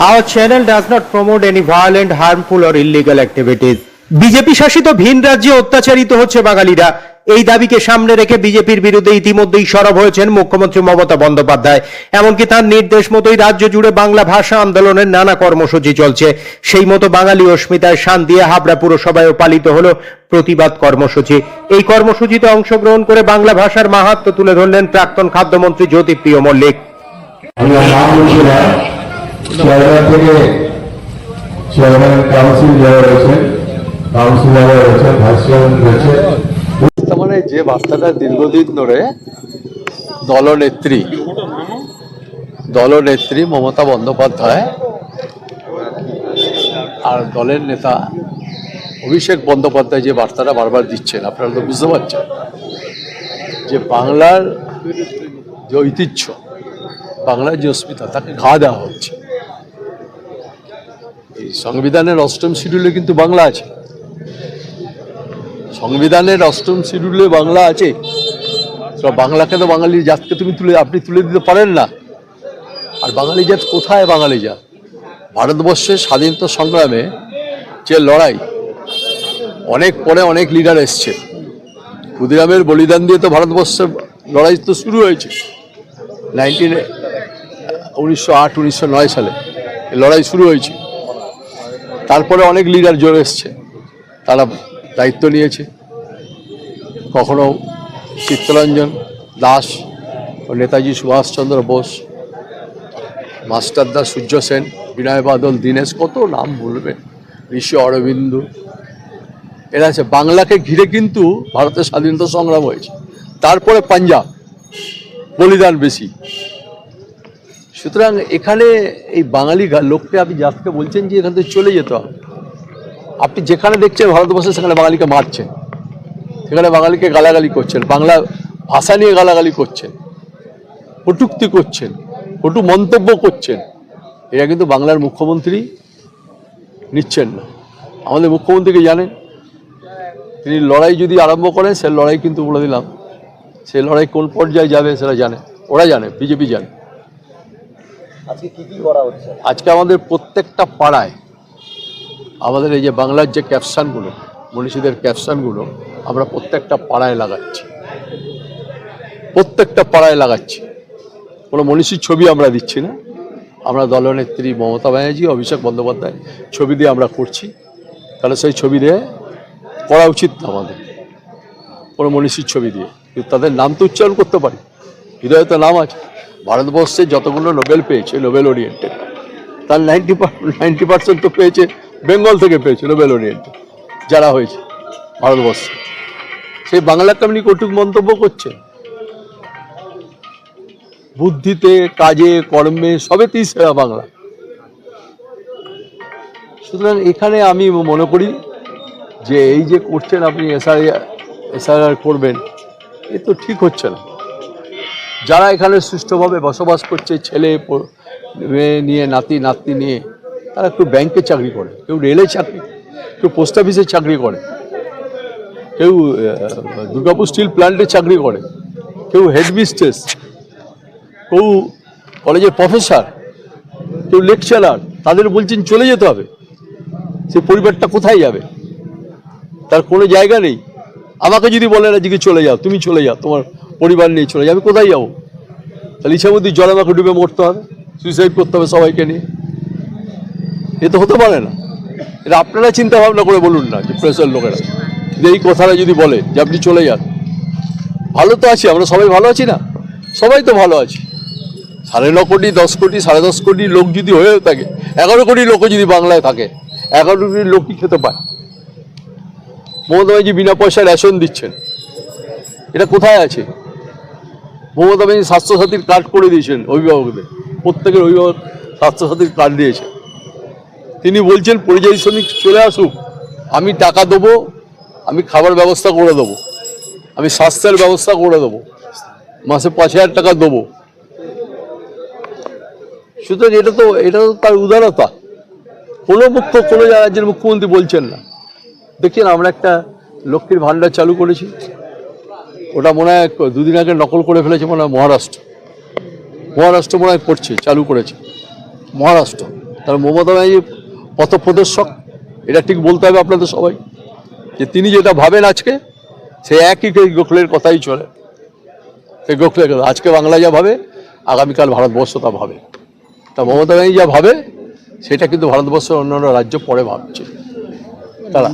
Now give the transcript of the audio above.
Our channel does not promote any violent, harmful or illegal activities. BJP শাসিত ভিন রাজ্যে অত্যাচারিত হচ্ছে বাঙালিরা। এই দাবিকে সামনে রেখে বিজেপির বিরুদ্ধে ইতিমধ্যেই সরব হয়েছেন মুখ্যমন্ত্রী মমতা বন্দ্যোপাধ্যায়। এমনকি তার নির্দেশ মতোই রাজ্য জুড়ে বাংলা ভাষা আন্দোলনের নানা কর্মসূচি চলছে। সেই মতো বাঙালি অস্মিতায় শান দিয়ে হাবড়া পুরসভায়ও পালিত হলো প্রতিবাদ কর্মসূচি। এই কর্মসূচিতে অংশগ্রহণ করে বাংলা ভাষার মাহাত্ম তুলে ধরলেন প্রাক্তন খাদ্যমন্ত্রী জ্যোতিপ্রিয় মল্লিক। চেয়ারম্যান থেকে চেয়ারম্যান কাউন্সিল যারা রয়েছেন কাউন্সিল যারা রয়েছেন ভাইস চেয়ারম্যান রয়েছে তার মানে যে বার্তাটা দীর্ঘদিন ধরে দলনেত্রী দলনেত্রী মমতা বন্দ্যোপাধ্যায় আর দলের নেতা অভিষেক বন্দ্যোপাধ্যায় যে বার্তাটা বারবার দিচ্ছেন, আপনারা তো বুঝতে পারছেন যে বাংলার যে ঐতিহ্য, বাংলার যে অস্মিতা, তাকে ঘা দেওয়া হচ্ছে। এই সংবিধানের অষ্টম শিডিউলে কিন্তু বাংলা আছে। সংবিধানের অষ্টম শিডিউলে বাংলা আছে। বাংলাকে তো বাঙালি জাতকে তুমি তুলে, আপনি তুলে দিতে পারেন না। আর বাঙালি জাত কোথায় বাঙালি জাত? ভারতবর্ষের স্বাধীনতা সংগ্রামে যে লড়াই, অনেক পরে অনেক লিডার এসছে। ক্ষুদিরামের বলিদান দিয়ে তো ভারতবর্ষের লড়াই তো শুরু হয়েছে। নাইনটিন উনিশশো আট, উনিশশো নয় সালে লড়াই শুরু হয়েছে। তারপরে অনেক লিডার জোর এসছে। তারা দায়িত্ব নিয়েছে। কখনো চিত্তরঞ্জন দাস ও নেতাজি সুভাষচন্দ্র বোস মাস্টারদা সূর্য সেন, বিনয় বাদল, দীনেশ, কত নাম বলবে? ঋষি অরবিন্দ। এরা আছে, বাংলাকে ঘিরে কিন্তু ভারতের স্বাধীনতা সংগ্রাম হয়েছে। তারপরে পাঞ্জাব, বলিদান বেশি। সুতরাং এখানে এই বাঙালি লোককে আপনি জাতকে বলছেন যে এখান থেকে চলে যেতে হবে। আপনি যেখানে দেখছেন ভারতবর্ষে, সেখানে বাঙালিকে মারছেন। সেখানে বাঙালিকে গালাগালি করছেন। বাংলা ভাষা নিয়ে গালাগালি করছেন। কটুক্তি করছেন। কটু মন্তব্য করছেন। এরা কিন্তু বাংলার মুখ্যমন্ত্রী নিচ্ছেন না। আমাদের মুখ্যমন্ত্রীকে জানেন? তিনি লড়াই যদি আরম্ভ করেন, সে লড়াই কিন্তু বলে দিলাম। সে লড়াই কোন পর্যায়ে যাবে সেটা জানে। ওরা জানে, বিজেপি জানে। আজকে কি কি করা আজকে আমাদের প্রত্যেকটা পাড়ায় আমাদের এই যে বাংলার যে ক্যাপশনগুলো, মনীষীদের ক্যাপশনগুলো আমরা প্রত্যেকটা পাড়ায় লাগাচ্ছি। প্রত্যেকটা পাড়ায় লাগাচ্ছি। কোনো মনীষীর ছবি আমরা দিচ্ছি না। আমরা দলনেত্রী মমতা ব্যানার্জি, অভিষেক বন্দ্যোপাধ্যায় ছবি দিয়ে আমরা করছি। তাহলে সেই ছবি দিয়ে করা উচিত আমাদের। কোনো মনীষীর ছবি দিয়ে। কিন্তু তাদের নাম তো উচ্চারণ করতে পারি। হৃদয়ে তো নাম আছে। ভারতবর্ষে যতগুলো নোবেল পেয়েছে, নোবেল ওরিয়েন্টেড তার নাইনটি নাইনটি পার্সেন্ট তো পেয়েছে বেঙ্গল থেকে পেয়েছে নোবেল ওরিয়েন্টেড যারা হয়েছে ভারতবর্ষে। সেই বাংলাকে আপনি কটুক মন্তব্য করছেন বুদ্ধিতে, কাজে, কর্মে সবেতেই সেরা বাংলা। সুতরাং এখানে আমি মনে করি যে এই যে করছেন আপনি এসআই এসআইআর করবেন, এ তো ঠিক হচ্ছে না। যারা এখানে সুষ্ঠুভাবে বসবাস করছে, ছেলে মেয়ে নিয়ে, নাতি, নাতনি নিয়ে, তারা একটু ব্যাংকে চাকরি করে, কেউ রেলে চাকরি, কেউ পোস্ট অফিসে চাকরি করে, কেউ দুর্গাপুর স্টিল প্ল্যান্টে চাকরি করে, কেউ হেডমিস্ট্রেস কেউ কলেজের প্রফেসর কেউ লেকচারার তাদের বলছেন চলে যেতে হবে। সে পরিবারটা কোথায় যাবে? তার কোনো জায়গা নেই। আমাকে যদি বলেন আজকে চলে যাও, তুমি চলে যাও, তোমার পরিবার নিয়ে চলে আমি কোথায় যাব? তাহলে ইচ্ছামধ্যে জল আমাকে ডুবে মরতে হবে সুইসাইড করতে হবে সবাইকে নিয়ে। এ তো হতে পারে না। এটা আপনারা চিন্তা ভাবনা করে বলুন না, যে প্রেসের লোকেরা। এই কথাটা যদি বলে যে আপনি চলে যান, ভালো তো আছি, আমরা সবাই ভালো আছি না? সবাই তো ভালো আছি। সাড়ে ন কোটি, দশ কোটি, সাড়ে দশ কোটি লোক যদি হয়েও থাকে, এগারো কোটি লোকও যদি বাংলায় থাকে, এগারো কোটি লোক কি খেতে পায়? মমতা ব্যানার্জি বিনা পয়সায় রেশন দিচ্ছেন। এটা কোথায় আছে? মমতা ব্যানার্জি স্বাস্থ্যসাথীর কার্ড করে দিয়েছেন অভিভাবকদের। প্রত্যেকের অভিভাবক স্বাস্থ্যসাথীর কার্ড দিয়েছেন তিনি বলছেন, পরিযায়ী শ্রমিক চলে আসুক, আমি টাকা দেবো, আমি খাবার ব্যবস্থা করে দেবো, আমি স্বাস্থ্যের ব্যবস্থা করে দেবো, মাসে পাঁচ হাজার টাকা দেবো। সুতরাং এটা তো এটা তো তার উদারতা। কোনো মুখ্য কোনো রাজ্যের মুখ্যমন্ত্রী বলছেন না। দেখছেন আমরা একটা লক্ষ্মীর ভাণ্ডার চালু করেছি। ওটা মনে হয় দুদিন আগে নকল করে ফেলেছে মনে হয় মহারাষ্ট্র। মহারাষ্ট্র মনে হয় করছে, চালু করেছে। মহারাষ্ট্র। তাহলে মমতা ব্যানার্জি পথপ্রদর্শক, এটা ঠিক বলতে হবে আপনাদের সবাই, যে তিনি যেটা ভাবেন আজকে, সে একই গোখলের কথাই চলে। সেই গোখলের কথা, আজকে বাংলা যা ভাবে, আগামীকাল ভারতবর্ষ তা ভাবে। তা মমতা ব্যানার্জি যা ভাবে, সেটা কিন্তু ভারতবর্ষের অন্যান্য রাজ্য পরে ভাবছে। তারা